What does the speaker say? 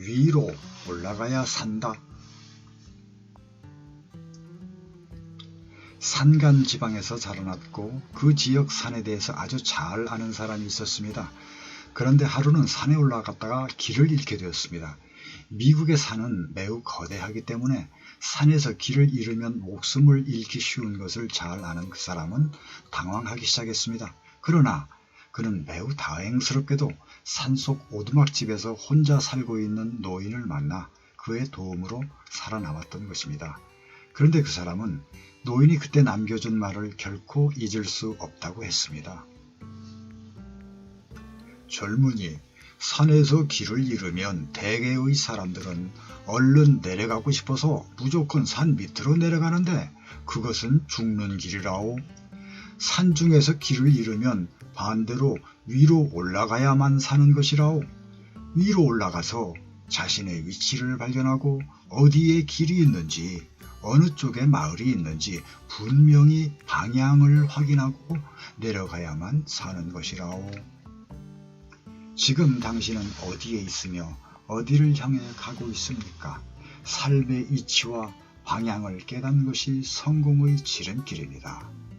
위로 올라가야 산다. 산간 지방에서 자라났고 그 지역 산에 대해서 아주 잘 아는 사람이 있었습니다. 그런데 하루는 산에 올라갔다가 길을 잃게 되었습니다. 미국의 산은 매우 거대하기 때문에 산에서 길을 잃으면 목숨을 잃기 쉬운 것을 잘 아는 그 사람은 당황하기 시작했습니다. 그러나 그는 매우 다행스럽게도 산속 오두막집에서 혼자 살고 있는 노인을 만나 그의 도움으로 살아남았던 것입니다. 그런데 그 사람은 노인이 그때 남겨준 말을 결코 잊을 수 없다고 했습니다. 젊은이, 산에서 길을 잃으면 대개의 사람들은 얼른 내려가고 싶어서 무조건 산 밑으로 내려가는데 그것은 죽는 길이라오. 산 중에서 길을 잃으면 반대로 위로 올라가야만 사는 것이라오. 위로 올라가서 자신의 위치를 발견하고 어디에 길이 있는지 어느 쪽에 마을이 있는지 분명히 방향을 확인하고 내려가야만 사는 것이라오. 지금 당신은 어디에 있으며 어디를 향해 가고 있습니까? 삶의 이치와 방향을 깨닫는 것이 성공의 지름길입니다.